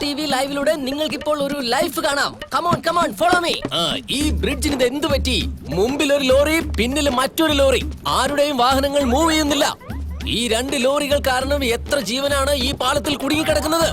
T ലൈവിലൂടെ നിങ്ങൾക്ക് ഇപ്പോൾ ഒരു ലൈഫ് കാണാം. കമോൺ കമോൺ ഫോളോ മീ ഈ ബ്രിഡ്ജിന് ഇത് എന്ത് പറ്റി? മുമ്പിൽ ഒരു ലോറി പിന്നിൽ മറ്റൊരു ലോറി. ആരുടെയും വാഹനങ്ങൾ മൂവ് ചെയ്യുന്നില്ല. ഈ രണ്ട് ലോറികൾ കാരണം എത്ര ജീവനാണ് ഈ പാലത്തിൽ കുടുങ്ങിക്കിടക്കുന്നത്?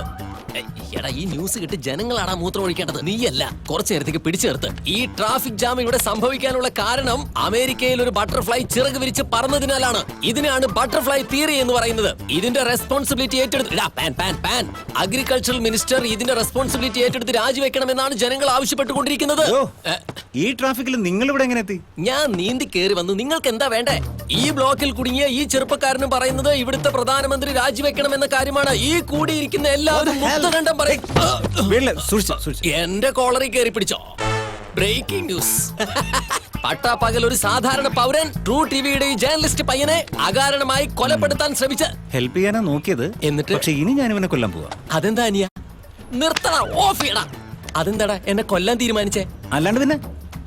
എടാ ഈ ന്യൂസ് കിട്ടി ജനങ്ങളാണ് മൂത്രം ഒഴിക്കേണ്ടത് നീയല്ല കുറച്ചു നേരത്തേക്ക് പിടിച്ചു നിർത്ത്. ഈ ട്രാഫിക് ജാം ഇവിടെ സംഭവിക്കാനുള്ള കാരണം അമേരിക്കയിൽ ഒരു ബട്ടർഫ്ലൈ ചിറക് വിരിച്ച് പറന്നതിനാലാണ്. ഇതിനാണ് ബട്ടർഫ്ലൈ തിയറി എന്ന് പറയുന്നത്. ഇതിന്റെ റെസ്പോൺസിബിലിറ്റി ഏറ്റെടുത്ത് pan pan pan agricultural minister ഇതിന്റെ റെസ്പോൺസിബിലിറ്റി ഏറ്റെടുത്ത് രാജിവെക്കണമെന്നാണ് ജനങ്ങൾ ആവശ്യപ്പെട്ടുകൊണ്ടിരിക്കുന്നത്. ഈ ട്രാഫിക്കിൽ നിങ്ങൾ ഇവിടെ എങ്ങനെ എത്തി? ഞാൻ നീന്തി കയറി വന്നു. നിങ്ങൾക്ക് എന്താ വേണ്ടേ? ഈ ബ്ലോക്കിൽ കുടുങ്ങിയ ഈ ചെറുപ്പക്കാരനും പറയുന്നത് ഇവിടുത്തെ പ്രധാനമന്ത്രി രാജിവെക്കണം എന്ന കാര്യമാണ്. ഈ കൂടിയിരിക്കുന്ന എല്ലാവരും പറയും. ആ, വീട്ടിൽ സൂക്ഷിച്ച് സൂക്ഷിച്ച്. എന്റെ കോളറി കയറി പിടിച്ചോ. ബ്രേക്കിംഗ് ന്യൂസ് പട്ടാ പട്ടാപ്പകൽ ഒരു സാധാരണ പൗരൻ ട്രൂ ടിവിയുടെ ഈ ജേർണലിസ്റ്റ് പയ്യനെ അകാരണമായി കൊലപ്പെടുത്താൻ ശ്രമിച്ച്. ഹെൽപ്പ് ചെയ്യാനാ നോക്കിയത്. എന്നിട്ട്? പക്ഷെ ഇനി ഞാൻ ഇവനെ കൊല്ലാൻ പോവാ. അതെന്താ അനിയ? നിർത്തടാ ഓഫ് ചെയ്യടാ. അതെന്താടാ എന്നെ കൊല്ലാൻ തീരുമാനിച്ചേ? അല്ലാണ്ട് പിന്നെ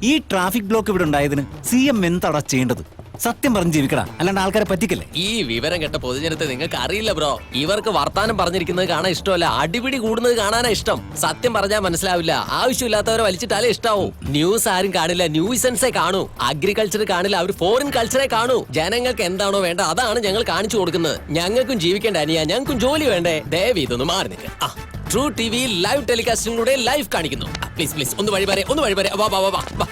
ഈ ട്രാഫിക് ബ്ലോക്ക് ഇവിടെ ഉണ്ടായതിന് സി എം എന്താടാ ചെയ്യേണ്ടത്? സത്യം പറഞ്ഞ് ജീവിക്കടാ. അല്ലാണ്ട് ആൾക്കാരെ പറ്റിക്കല്ലേ? ഈ വിവരം കേട്ട പൊതുജനത്തെ നിങ്ങൾക്ക് അറിയില്ല ബ്രോ. ഇവർക്ക് വർത്താനം പറഞ്ഞിരിക്കുന്നത് കാണാൻ ഇഷ്ടമല്ല. അടിപിടി കൂടുന്നത് കാണാനാ ഇഷ്ടം. സത്യം പറഞ്ഞാൽ മനസ്സിലാവില്ല. ആവശ്യമില്ലാത്തവരെ വലിച്ചിട്ടാലേ ഇഷ്ടാവൂ. ന്യൂസ് ആരും കാണില്ല. ന്യൂസൻസേ കാണൂ. അഗ്രികൾച്ചർ കാണില്ല. അവർ ഫോറിൻ കൾച്ചറെ കാണൂ. ജനങ്ങൾക്ക് എന്താണോ വേണ്ട അതാണ് ഞങ്ങൾ കാണിച്ചു കൊടുക്കുന്നത്. ഞങ്ങൾക്കും ജീവിക്കേണ്ട അനിയ. ഞങ്ങൾക്കും ജോലി വേണ്ടേ. ദയവ് ഇതൊന്ന് മാറി നിൽക്കുക ട്രൂ ടി വി ലൈവ് ടെലികാസ്റ്റിലൂടെ ലൈവ് കാണിക്കുന്നു. പ്ലീസ് പ്ലീസ് ഒന്ന് വഴി വരെ ഒന്ന് വഴി വാ വാ വാ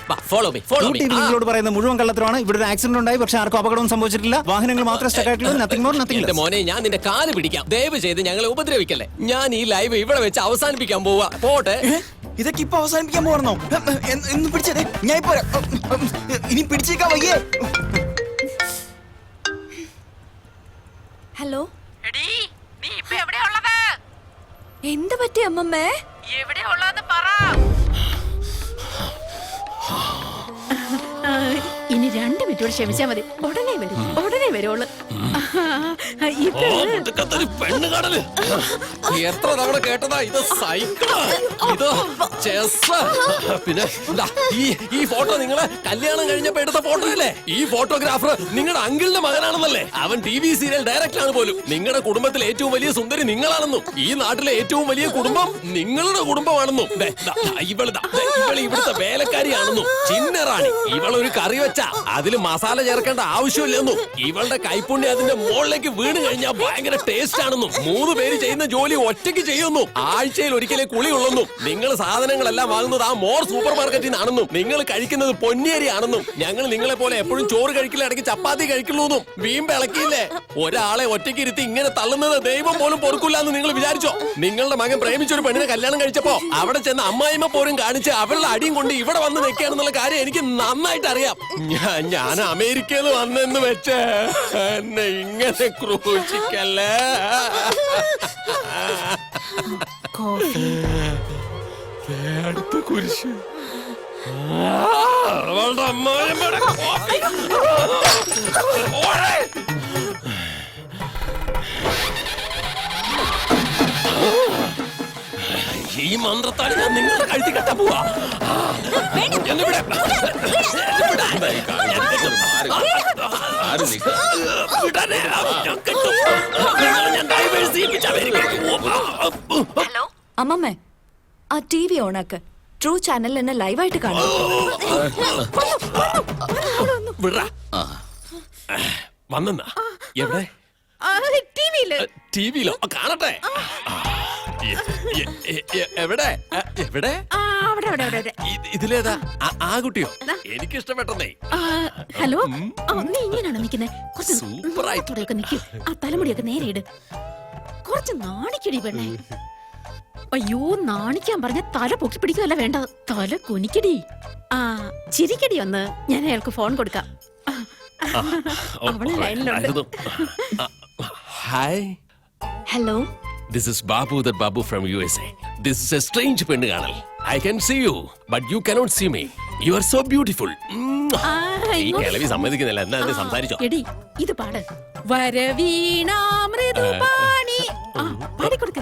വാ follow me follow me T V നിങ്ങളോട് പറയുന്ന മുഴുവൻ കള്ളത്തരമാണ്. ഇവിടെ ഒരു ആക്സിഡന്റ് ഉണ്ടായി പക്ഷെ ആർക്കും അപകടവും സംഭവിച്ചിട്ടില്ല. വാഹനങ്ങൾ മാത്രം സ്റ്റക്ക് ആയിട്ടുള്ളൂ നത്തിങ് മോർ നത്തിങ് എന്റെ മോനെ ഞാൻ നിന്റെ കാൽ പിടിക്കാം. ദയവ് ചെയ്ത് ഞങ്ങളെ ഉപദ്രവിക്കല്ലേ. ഞാൻ ഈ ലൈവ് ഇവിടെ വെച്ച് അവസാനിപ്പിക്കാൻ പോവാ. പോട്ടെ. ഇതൊക്കെ ഇപ്പൊ അവസാനിപ്പിക്കാൻ പോകണോ എന്ന് പിടിച്ചതേ ഞാൻ ഇപ്പൊ. ഇനി പിടിച്ചേക്കാ വയ്യേ. ഹലോ? എടീ നീ ഇപ്പൊ എവിടെയാ ഉള്ളത് എന്ത് പറ്റി അമ്മമ്മേ? എവിടെ ഉള്ളതെന്ന് പറ ഇനി രണ്ട് മിനിറ്റ് കൂടി ക്ഷമിച്ചാ മതി. ഉടനെ വരും ഉടനെ വരുള്ളൂ പെണ്ണ് എത്ര തവണ കേട്ടതാ? ഇത് ഇത് ചെസ് പിന്നെ ദാ, ഈ ഈ ഫോട്ടോ നിങ്ങളെ കല്യാണം കഴിഞ്ഞപ്പോ എടുത്ത ഫോട്ടോ അല്ലേ? ഈ ഫോട്ടോഗ്രാഫർ നിങ്ങളുടെ അങ്കിളിന്റെ മകനാണെന്നല്ലേ? അവൻ ടി വി സീരിയൽ ഡയറക്ടർ ആണ് പോലും. നിങ്ങളുടെ കുടുംബത്തിലെ ഏറ്റവും വലിയ സുന്ദരി നിങ്ങളാണെന്നും ഈ നാട്ടിലെ ഏറ്റവും വലിയ കുടുംബം നിങ്ങളുടെ കുടുംബമാണെന്നും. ദേ, ദാ, ദാ, ഇവിടുത്തെ വേലക്കാരിയാണെന്നും. ചിന്നറാണി. ഇവളൊരു കറി വെച്ചാ. അതിൽ മസാല ചേർക്കേണ്ട ആവശ്യമില്ലെന്നും. ഇവളുടെ കൈപ്പുണ്യം അതിന്റെ മുകളിലേക്ക് വീണ് കഴിഞ്ഞാൽ ഭയങ്കര ടേസ്റ്റ് ആണെന്നും. മൂന്ന് പേര് ചെയ്യുന്ന ജോലി ഒറ്റയ്ക്ക് ചെയ്യുന്നു. ആഴ്ചയിൽ ഒരിക്കലേ കുളിയുള്ളെന്നും. നിങ്ങൾ സാധനങ്ങളെല്ലാം വാങ്ങുന്നത് ആ മോർ സൂപ്പർ മാർക്കറ്റിൽ നിന്നാണെന്നും നിങ്ങൾ കഴിക്കുന്നത് പൊന്നിയരി ആണെന്നും ഞങ്ങൾ നിങ്ങളെ പോലെ എപ്പോഴും ചോറ് കഴിക്കില്ല ഇടയ്ക്ക് ചപ്പാത്തി കഴിക്കുള്ളൂ എന്നും വീമ്പ് ഇളക്കിയില്ലേ ഒരാളെ ഒറ്റയ്ക്ക് ഇരുത്തി ഇങ്ങനെ തള്ളുന്നത് ദൈവം പോലും പൊറുക്കില്ല എന്ന് നിങ്ങൾ വിചാരിച്ചോ? നിങ്ങളുടെ മകൻ പ്രേമിച്ചൊരു പെണ്ണിനെ കല്യാണം കഴിച്ചപ്പോ അവിടെ ചെന്ന് അമ്മായിമ്മ പോലും കാണിച്ച് അവളുടെ അടിയും കൊണ്ട് ഇവിടെ വന്ന് നിൽക്കുകയാണെന്നുള്ള കാര്യം എനിക്ക് നന്നായിട്ട് അറിയാം ഞാൻ അമേരിക്കയിൽ വന്നെന്ന് വെച്ച്. എന്നെ ഇങ്ങനെ ക്രൂശിക്കല്ലേ അടുത്ത കുരിശ് അവളുടെ അമ്മായിയമ്മയുടെ കോപ്പി. ഓടേ. ഈ മന്ത്രത്താൽ ഞാൻ നിങ്ങളുടെ കഴുത്തി കെട്ടാൻ പോവാ ആ, എന്നെ വിടെ. എന്നെ വിടെ. ഞാൻ കെട്ടും. അമേരിക്കയ്ക്ക് ഹലോ? അമ്മമ്മേ ആ ടി വി ഓണാക്ക്. ട്രൂ ചാനലിൽ എന്നെ ലൈവായിട്ട് കാണാം. വന്നെന്നാ? എവിടെ? ടിവിയിൽ കാണട്ടെ. ആ, എ- എ- എ- എ- എവിടെ? ആ, എവിടെ? ആ ഇത് ഇതിലേതാ? കുട്ടിയോ? എനിക്ക് ഇഷ്ടപ്പെട്ടതേ ആ, ഹലോ? ആ, നീ ഇങ്ങനെയാണോ നിക്കുന്നേ കുറച്ച് സൂപ്പറായി. നാളത്തോടെയൊക്കെ നിൽക്കൂ. ആ തലമുടിയൊക്കെ നേരെ ഇട്. കുറച്ച് നാണിക്കടി പെണ്ണേ. അയ്യോ നാണിക്കാൻ പറഞ്ഞ തല പൊക്കി പിടിക്കുകയല്ല വേണ്ട. തല കുനിക്കടി. ആ ചിരിക്കടി ഒന്ന്. ഞാൻ അയാൾക്ക് ഫോൺ കൊടുക്കാം. ആ, അവൾ ലൈനിലുണ്ട്. ആയിരുന്നു. ആ, hi. Hello. This is Babu the Babu from U S A this is a strange പെണ്ണ് കാണൽ. I can see you but you cannot see me you are so beautiful ഈ കിളവി സമ്മതിക്കുന്നില്ല. എന്നാ എന്നെ സംസാരിച്ചോ? എടി ഇത് പാട്. വരവീണാമൃദുപാണി ആ പാടിക്കൊടുക്ക.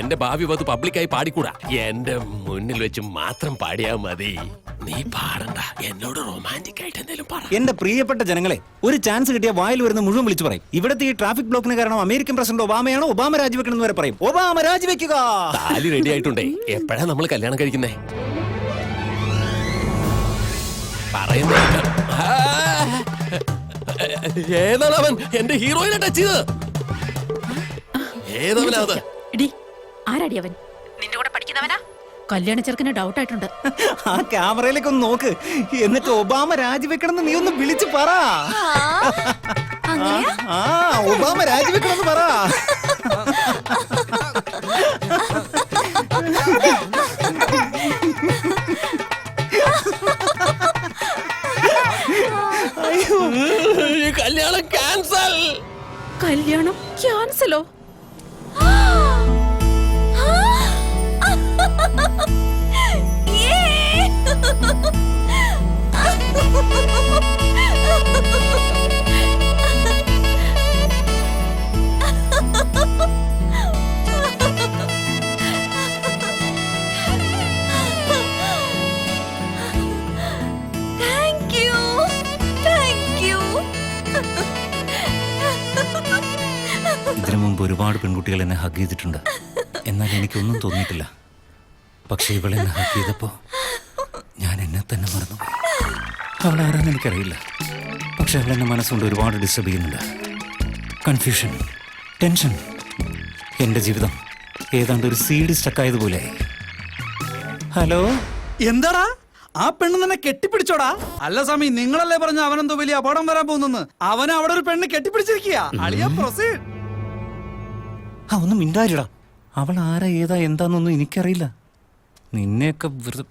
എന്റെ ഭാവി വധു പബ്ലിക്കായി പാടിക്കൂടാ. എന്റെ മുന്നിൽ വെച്ച് മാത്രം പാടിയാ മതി. നീ പാടണ്ട. എന്നോട് റൊമാന്റിക് ആയിട്ട് എന്തെങ്കിലും പറ. എന്റെ പ്രിയപ്പെട്ട ജനങ്ങളെ ഒരു ചാൻസ് കിട്ടിയ വായിൽ വരുന്ന മുഴുവൻ വിളിച്ചു പറയും. ഇവിടുത്തെ ഈ ട്രാഫിക് ബ്ലോക്കിന് കാരണം അമേരിക്കൻ പ്രസിഡന്റ് ഒബാമയാണോ ഒബാമ രാജിവെക്കണം എന്ന് വരെ പറയും. ഒബാമ രാജിവെക്കുക. താലി റെഡി ആയിട്ടുണ്ടേ. എപ്പോഴാ നമ്മൾ കല്യാണം കഴിക്കുന്നേ? പറയുന്ന ഏതാണ് അവൻ എന്റെ ഹീറോയിനെ ടച്ച് ചെയ്ത് ഏതവനാ അത്? എടി ആരാടി അവൻ? നിന്റെ കൂടെ പഠിക്കുന്നവനാ? കല്യാണ ചെറുക്കന് ഡൗട്ട് ആയിട്ടുണ്ട്. ആ ക്യാമറയിലേക്ക് ഒന്ന് നോക്ക്. എന്നിട്ട് ഒബാമ രാജിവെക്കണം നീ ഒന്ന് വിളിച്ചു പറ. ആ, ആ ഒബാമ രാജിവെക്കണം പറ. ഈ കല്യാണം ക്യാൻസൽ. കല്യാണം ക്യാൻസലോ? ഇതിനു മുമ്പ് ഒരുപാട് പെൺകുട്ടികൾ എന്നെ ഹഗ് ചെയ്തിട്ടുണ്ട്. എന്നാൽ എനിക്കൊന്നും തോന്നിയിട്ടില്ല. പക്ഷെ ഇവളെ ചെയ്തപ്പോ ഞാൻ എന്നെ തന്നെ മറന്നു. അവൾ ആരാന്ന് എനിക്കറിയില്ല. പക്ഷെ അവൾ എന്നെ മനസ്സുകൊണ്ട് ഒരുപാട് ഡിസ്റ്റർബ് ചെയ്യുന്നുണ്ട്. കൺഫ്യൂഷൻ ടെൻഷൻ എന്റെ ജീവിതം ഏതാണ്ട് ഒരു സീഡ് സ്റ്റക്കായതുപോലെ ഹലോ എന്താടാ? ആ പെണ്ണ് തന്നെ കെട്ടിപ്പിടിച്ചോടാ? അല്ല സ്വാമി നിങ്ങളല്ലേ പറഞ്ഞ അവനെന്തോ വലിയ അപകടം വരാൻ പോകുന്നെന്ന്? അവൻ അവിടെ ഒരു പെണ്ണ് കെട്ടിപ്പിടിച്ചിരിക്കുക ഒന്നും മിണ്ടാരിടാ അവൾ ആരാ ഏതാ എന്താന്നൊന്നും എനിക്കറിയില്ല. നിന്നെയൊക്കെ വെറുതെ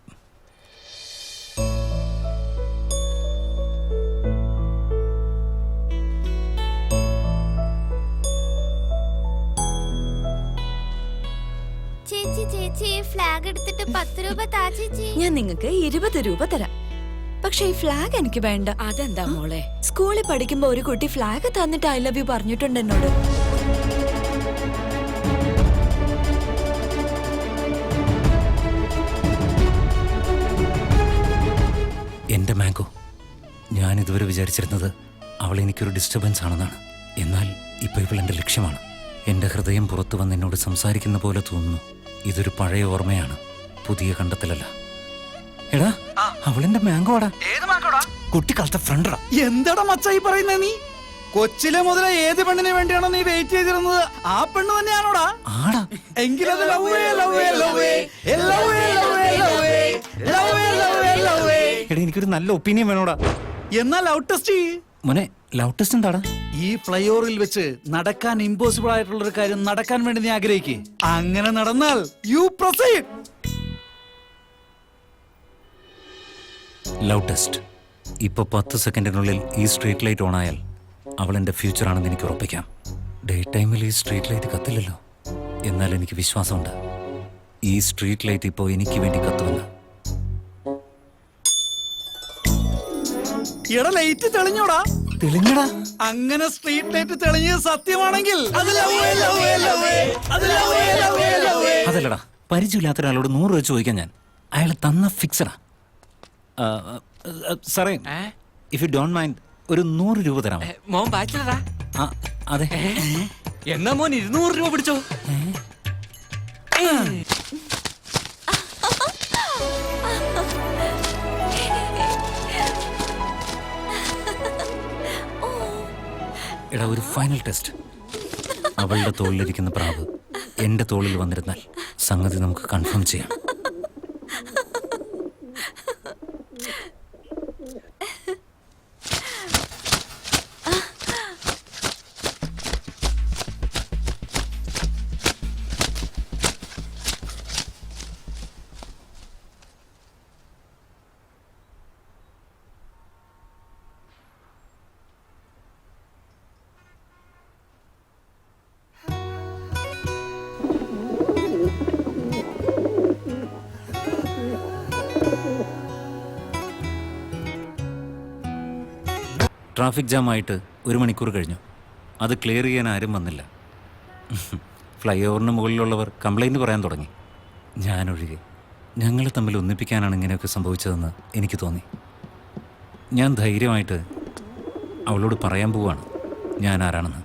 ചേച്ചി ചേച്ചി ഫ്ലാഗ് എടുത്തിട്ട് പത്ത് രൂപ താ ചേച്ചി. ഞാൻ നിങ്ങൾക്ക് ഇരുപത് രൂപ തരാം. പക്ഷെ ഈ ഫ്ലാഗ് എനിക്ക് വേണ്ട. അതെന്താ മോളെ? സ്കൂളിൽ പഠിക്കുമ്പോ ഒരു കുട്ടി ഫ്ലാഗ് തന്നിട്ട് ഐ ലവ് യു പറഞ്ഞിട്ടുണ്ട് എന്നോട് എന്റെ മാംഗോ ഞാൻ ഇതുവരെ വിചാരിച്ചിരുന്നത് അവൾ എനിക്കൊരു ഡിസ്റ്റർബൻസ് ആണെന്നാണ് എന്നാൽ ഇപ്പോൾ ഇവൾ എന്റെ ലക്ഷ്യമാണ് എന്റെ ഹൃദയം പുറത്തു വന്ന് എന്നോട് സംസാരിക്കുന്ന പോലെ തോന്നുന്നു ഇതൊരു പഴയ ഓർമ്മയാണ് പുതിയ കണ്ടെത്തലല്ല എടാ അവളെന്റെ മാംഗോടാ കുട്ടിക്കാലത്തെ ഫ്രണ്ടടാ എന്താടാ മച്ചായി പറയുന്നേ നീ കൊച്ചിലെ മുതലേ ഏത് പെണ്ണിന് വേണ്ടിയാണോ നീ വെയിറ്റ് ചെയ്തിരുന്നത് ആ പെണ്ണ് തന്നെയാണോടാ ആടാ എങ്കിലത് love love love love love love love എടാ എനിക്കൊരു നല്ല ഒപ്പീനിയൻ വേണോടാ. എന്നാ ലവ് ടെസ്റ്റ് മോനെ ലവ് ടെസ്റ്റ് എന്താടാ? ഈ ഫ്ലൈ ഓവറിൽ വെച്ച് നടക്കാൻ ഇമ്പോസിബിൾ ആയിട്ടുള്ള ഒരു കാര്യം നടക്കാൻ വേണ്ടി നീ ആഗ്രഹിക്കേ. അങ്ങനെ നടന്നാൽ യു പ്രൊസീഡ് ലവ് ടെസ്റ്റ് ഇപ്പൊ പത്ത് സെക്കൻഡിനുള്ളിൽ ഈ സ്ട്രീറ്റ് ലൈറ്റ് ഓൺ ആയാൽ അവൾ എന്റെ ഫ്യൂച്ചർ ആണെന്ന് എനിക്ക് ഉറപ്പിക്കാം. ഡേ ടൈമിൽ ഈ സ്ട്രീറ്റ് ലൈറ്റ് കത്തില്ലല്ലോ. എന്നാൽ എനിക്ക് വിശ്വാസമുണ്ട്. ഈ സ്ട്രീറ്റ് ലൈറ്റ് ഇപ്പോൾ എനിക്ക് വേണ്ടി കത്തുമെന്ന്. എടാ ലൈറ്റ് തെളിഞ്ഞോടാ. തെളിഞ്ഞടാ. അങ്ങനെ സ്ട്രീറ്റ് ലൈറ്റ് തെളിഞ്ഞത് സത്യമാണെങ്കിൽ. അതല്ലടാ പരിചയമില്ലാത്ത ഒരാളോട് നൂറ് രൂപ ചോദിക്കാൻ ഞാൻ. അയാൾ തന്ന ഫിക്സഡാ സാറേ ഇഫ് യു ഡോണ്ട് മൈൻഡ് ഒരു നൂറ് രൂപ തരാമോ? മോൻ ബാച്ചിലറാ അതെ. എന്നാ മോൻ ഇരുന്നൂറ് രൂപ പിടിച്ചോ? എടാ ഒരു ഫൈനൽ ടെസ്റ്റ് അവളുടെ തോളിലിരിക്കുന്ന പ്രാവ് എന്റെ തോളിൽ വന്നിരുന്നാൽ സംഗതി നമുക്ക് കൺഫേം ചെയ്യാം. ട്രാഫിക് ജാം ആയിട്ട് ഒരു മണിക്കൂർ കഴിഞ്ഞു. അത് ക്ലിയർ ചെയ്യാൻ ആരും വന്നില്ല. ഫ്ലൈ ഓവറിന് മുകളിലുള്ളവർ കംപ്ലൈന്റ് പറയാൻ തുടങ്ങി. ഞാനൊഴികെ. ഞങ്ങളെ തമ്മിൽ ഒന്നിപ്പിക്കാനാണ് ഇങ്ങനെയൊക്കെ സംഭവിച്ചതെന്ന് എനിക്ക് തോന്നി. ഞാൻ ധൈര്യമായിട്ട് അവളോട് പറയാൻ പോവാണ്. ഞാൻ ആരാണെന്ന്.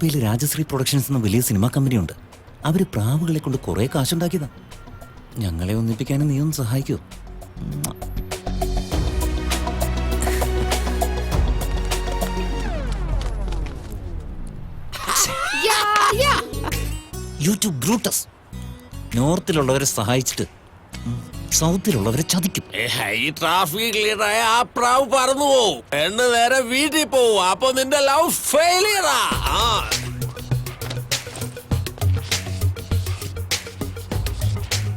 ബോംബെയിൽ രാജശ്രീ പ്രൊഡക്ഷൻസ് എന്ന വലിയ സിനിമാ കമ്പനിയുണ്ട്. അവർ പ്രാവുകളെ കൊണ്ട് കുറേ കാശുണ്ടാക്കിയതാ. ഞങ്ങളെ ഒന്നിപ്പിക്കാനും നീ ഒന്ന് സഹായിക്കോ. YouTube Brutus നോർത്തിലുള്ളവരെ സഹായിച്ചിട്ട്. സൗത്തിലുള്ളവരെ ചതിക്കും. ഈ ട്രാഫിക് ലീഡറായ ആ പ്രാവ് പറന്നു പോവും. എന്ന് നേരെ വീട്ടിൽ പോവും. അപ്പൊ നിന്റെ ലവ് ഫെയിലിയറാ ആ.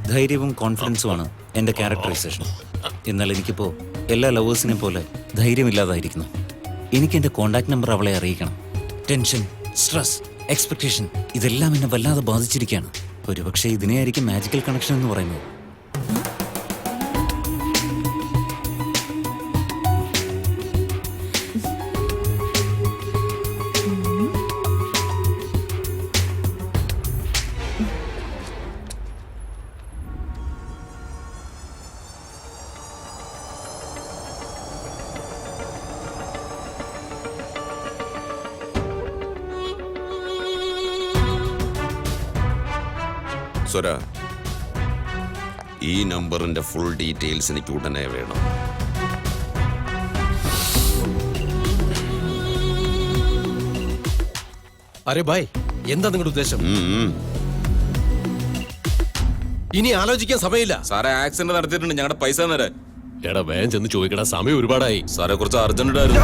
ധൈര്യവും കോൺഫിഡൻസുമാണ് എന്റെ ക്യാരക്ടറൈസേഷൻ എന്നാൽ എനിക്കിപ്പോൾ എല്ലാ ലവേഴ്സിനെയും പോലെ ധൈര്യമില്ലാതായിരിക്കുന്നു. എനിക്ക് എന്റെ കോണ്ടാക്ട് നമ്പർ അവളെ അറിയിക്കണം. ടെൻഷൻ സ്ട്രെസ് എക്സ്പെക്ടേഷൻ ഇതെല്ലാം എന്നെ വല്ലാതെ ബാധിച്ചിരിക്കുകയാണ്. ഒരുപക്ഷെ ഇതിനെയായിരിക്കും മാജിക്കൽ കണക്ഷൻ എന്ന് പറയുന്നത്. സ്വര ഈ നമ്പറിന്റെ ഫുൾ ഡീറ്റെയിൽസ് എനിക്ക് ഉടനെ വേണം. അരെ ഭായ് എന്താ നിങ്ങളുടെ ഉദ്ദേശം? ഉം. ഇനി ആലോചിക്കാൻ സമയമില്ല. സാറേ ആക്സിഡന്റ് നടത്തിയിട്ടുണ്ട്. ഞങ്ങളുടെ പൈസ നേരെ എടാ വേഗം ചെന്ന് ചോദിക്കടാ. സമയം ഒരുപാടായി. സാറേ കുറച്ച് അർജന്റ് ആയിരുന്നു.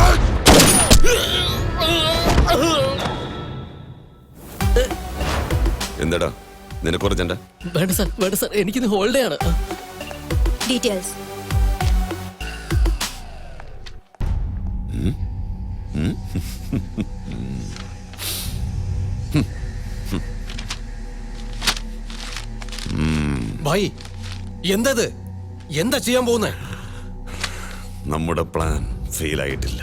എന്താടാ? നിനക്ക് അർജന്റ്? വേണ്ട സാർ വേണ്ട സാർ. എനിക്കിന്ന് ഹോൾഡേ ആണ്. ഡീറ്റെയിൽസ് ഭായി എന്തത്? എന്താ ചെയ്യാൻ പോകുന്നേ? നമ്മുടെ പ്ലാൻ ഫെയിൽ ആയിട്ടില്ല.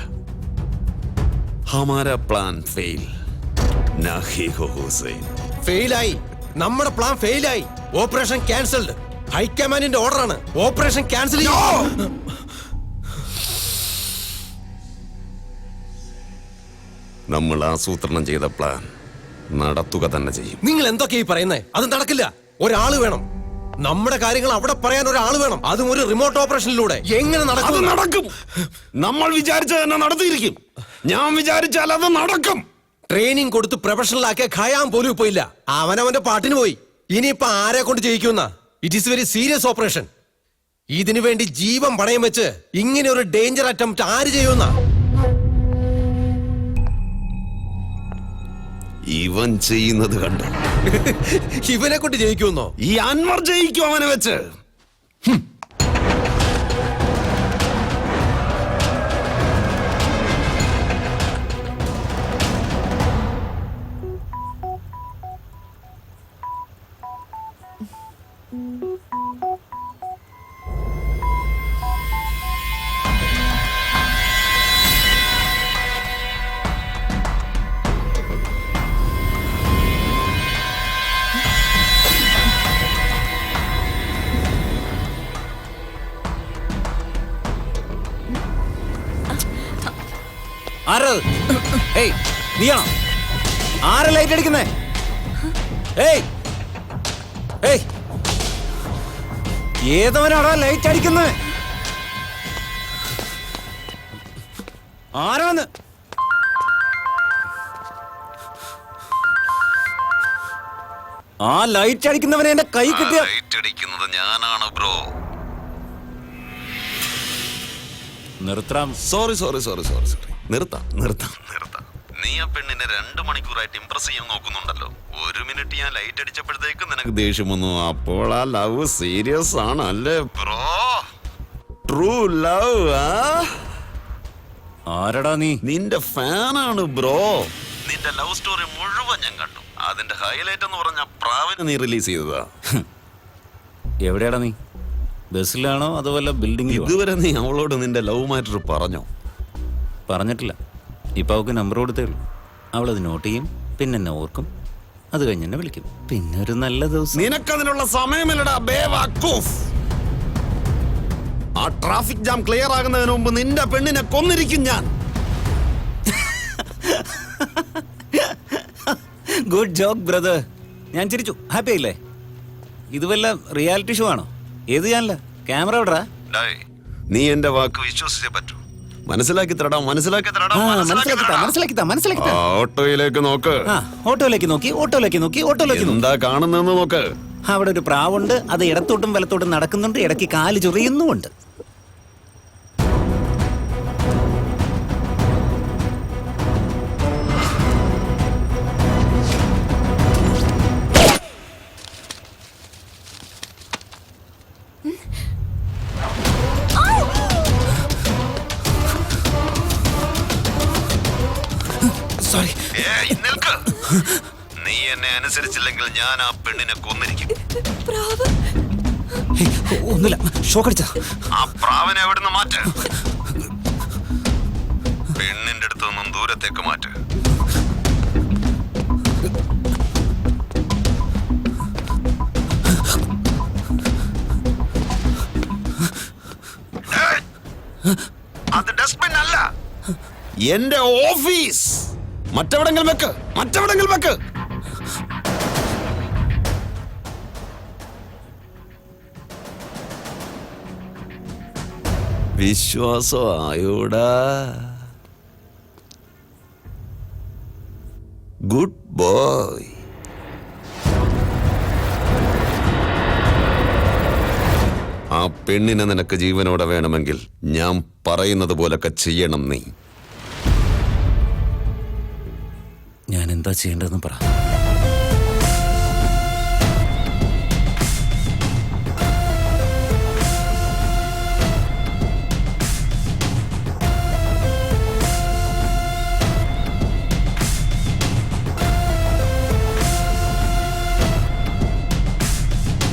ഹമാര പ്ലാൻ ഫെയിൽ ഫെയിലായി നമ്മുടെ പ്ലാൻ ഫെയിലായി ഓപ്പറേഷൻ ക്യാൻസൽഡ് ഹൈക്കമാൻഡിന്റെ ഓർഡറാണ് ഓപ്പറേഷൻ ക്യാൻസൽ നമ്മൾ ആസൂത്രണം ചെയ്ത പ്ലാൻ നടത്തുക തന്നെ ചെയ്യും. നിങ്ങൾ എന്തൊക്കെയാ ഈ പറയുന്നേ? അത് നടക്കില്ല. ഒരാൾ വേണം. നമ്മുടെ കാര്യങ്ങൾ അവിടെ പറയാൻ ഒരാൾ വേണം. അതും ഒരു റിമോട്ട് ഓപ്പറേഷനിലൂടെ എങ്ങനെ അത് നടക്കും? നടക്കും. നമ്മൾ വിചാരിച്ച തന്നെ നടത്തിയിരിക്കും. ഞാൻ വിചാരിച്ചാൽ അത് നടക്കും. ട്രെയിനിങ് കൊടുത്ത് പ്രൊഫഷണൽ ആക്കിയ ഖയാൻ പോലും ഇപ്പൊ ഇല്ല. അവനവന്റെ പാട്ടിന് പോയി. ഇനിയിപ്പൊ ആരെ കൊണ്ട് ജയിക്കുന്ന it is very serious operation ഇതിനു വേണ്ടി ജീവൻ പണയം വെച്ച് ഇങ്ങനെ ഒരു ഡേഞ്ചർ അറ്റംപ്റ്റ് ആര് ചെയ്യുന്ന ഇവൻ ചെയ്യുന്നത് കണ്ടോ? ഇവനെ കൊണ്ട് ജയിക്കുന്നോ ഈ അൻവർ ജയിക്കും അവനെ വെച്ച്. ആരാ അത്? ഏയ് നീയാണോ ആരാ ലൈറ്റ് അടിക്കുന്നേ ഏയ് ഏയ് ഏതവനാടാ ലൈറ്റ് അടിക്കുന്നത്? ആരാന്ന് ആ ലൈറ്റ് അടിക്കുന്നവനെ എന്റെ കൈ കിട്ടിയ ലൈറ്റ് അടിക്കുന്നത് ഞാനാണ് ബ്രോ നിർത്താം sorry sorry sorry sorry sorry നിർത്താം നിർത്താം നിർത്താം. നീ ആ പെണ്ണിനെ രണ്ടു മണിക്കൂറായിട്ട് ഇംപ്രസ് ചെയ്യാൻ നോക്കുന്നുണ്ടല്ലോ. ഒരു മിനിറ്റ് ഞാൻ ലൈറ്റ് അടിച്ചപ്പോഴത്തേക്ക് നിനക്ക് ദേഷ്യം വന്നു. അപ്പോൾ ആ ലവ് സീരിയസ് ആണ് അല്ലേ? ബ്രോ ട്രൂ ലവ് ആരടാ നീ? നിന്റെ ഫാനാണ് ബ്രോ നിന്റെ ലവ് സ്റ്റോറി മുഴുവൻ ഞാൻ കണ്ടു. അതിന്റെ ഹൈലൈറ്റ് എന്ന് പറഞ്ഞ പ്രാവിനെ നീ റിലീസ് ചെയ്തതാ. എവിടെയാടാ നീ? ബസ്സിലാണോ അതോ വല്ല ബിൽഡിങ്ങിലോ ഇതുവരെ നീ അവളോട് നിന്റെ ലവ് മാറ്റർ പറഞ്ഞോ? പറഞ്ഞിട്ടില്ല. ഇപ്പൊ അവൾക്ക് നമ്പർ കൊടുത്തേ ഉള്ളൂ. അവളത് നോട്ട് ചെയ്യും പിന്നെ എന്നെ ഓർക്കും. അത് കഴിഞ്ഞ് എന്നെ വിളിക്കും. പിന്നെ ഒരു നല്ല ദിവസം. നിനക്കതിനുള്ള സമയമില്ലടാ ബേവാക്കൂഫ് ആ ട്രാഫിക് ജാം ക്ലിയർ ആകുന്നതിന് മുമ്പ് നിന്റെ പെണ്ണിനെ കൊന്നിരിക്കും ഞാൻ. ഗുഡ് ജോക്ക് ബ്രദർ ഞാൻ ചിരിച്ചു. ഹാപ്പി അല്ലേ? ഇത് വല്ല റിയാലിറ്റി ഷോ ആണോ? ഏത് ചാനല ക്യാമറ എവിടാ നീ എന്റെ വാക്ക് വിശ്വസിച്ചേ പറ്റൂ. മനസ്സിലാക്കി തരടാ മനസ്സിലാക്കി തരടാ മനസ്സിലാക്കി തരടാ. മനസ്സിലാക്കി തരടാ മനസ്സിലാക്കി ഓട്ടോയിലേക്ക് നോക്ക്. ആ ഓട്ടോയിലേക്ക് നോക്കി ഓട്ടോയിലേക്ക് നോക്കി ഓട്ടോയിലേക്ക് നോക്കി. എന്താ കാണുന്നെന്ന് നോക്ക്. അവിടെ ഒരു പ്രാവുണ്ട് അത് ഇടത്തോട്ടും വലത്തോട്ടും നടക്കുന്നുണ്ട് ഇടയ്ക്ക് കാൽ ചൊറിയുന്നുമുണ്ട്. അനുസരിച്ചില്ലെങ്കിൽ ഞാൻ ആ പെണ്ണിനെ കൊന്നിരിക്കും. ഒന്നുമില്ല. ഷോക്കടിച്ചാ ആ പ്രാവനെ എവിടുന്ന് മാറ്റ്? പെണ്ണിന്റെ അടുത്ത് നിന്നും ദൂരത്തേക്ക് മാറ്റ്! അത് ഡസ്റ്റ്ബിൻ അല്ല. എന്റെ ഓഫീസ്. മറ്റെവിടെങ്കിലും വെക്ക്. മറ്റെവിടെങ്കിലും വെക്ക്. വിശ്വാസമായോടാ. ഗുഡ് ബോയ് ആ പെണ്ണിനെ നിനക്ക് ജീവനോടെ വേണമെങ്കിൽ ഞാൻ പറയുന്നത് പോലൊക്കെ ചെയ്യണം നീ. ഞാൻ എന്താ ചെയ്യേണ്ടതെന്ന് പറ.